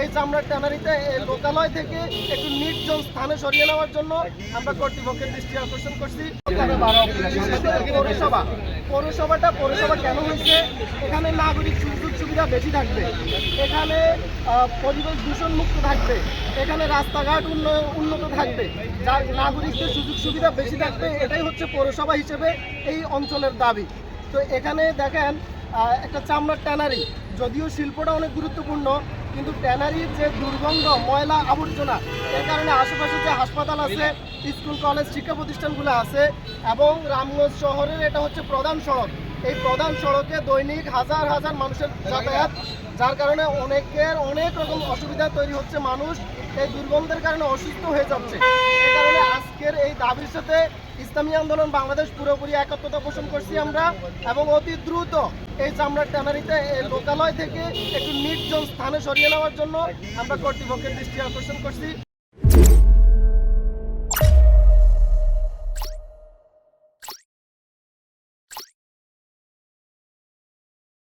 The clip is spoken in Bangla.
এই চামড়ার ট্যানারিতে, এই লোকালয় থেকে একটু নির্জন স্থানে সরিয়ে নেওয়ার জন্য আমরা কর্তৃপক্ষের দৃষ্টি আকর্ষণ করছি। পৌরসভা। পৌরসভাটা পৌরসভা কেন হয়েছে? এখানে নাগরিক সুযোগ সুবিধা বেশি থাকবে। এখানে পরিবেশ দূষণ মুক্ত থাকবে। এখানে রাস্তাঘাট উন্ন- উন্নত থাকবে। যার নাগরিকদের সুযোগ সুবিধা বেশি থাকবে, এটাই হচ্ছে পৌরসভা হিসেবে এই অঞ্চলের দাবি। তো এখানে দেখেন একটা চামড়ার ট্যানারি। যদিও শিল্পটা অনেক গুরুত্বপূর্ণ কিন্তু ট্যানারির যে দুর্গন্ধ, ময়লা আবর্জনা এর কারণে আশেপাশে যে হাসপাতাল আছে, স্কুল, কলেজ, শিক্ষা প্রতিষ্ঠানগুলো আছে এবং রামগঞ্জ শহরের এটা হচ্ছে প্রধান সড়ক। এই প্রধান সড়কে দৈনিক হাজার হাজার মানুষের যাতায়াত, যার কারণে অনেকের অনেক রকম অসুবিধা তৈরি হচ্ছে। মানুষ এই দুর্গন্ধের কারণে অসুস্থ হয়ে যাচ্ছে। এই কারণে আজকের এই দাবির সাথে ইসলামী আন্দোলন বাংলাদেশ পুরোপুরি একত্রতা পোষণ করছি আমরা এবং অতি দ্রুত এই চামড়ার ট্যানারিতে, এই লোকালয় থেকে একটু নির্জন স্থানে সরিয়ে নেওয়ার জন্য আমরা কর্তৃপক্ষের দৃষ্টি আকর্ষণ করছি।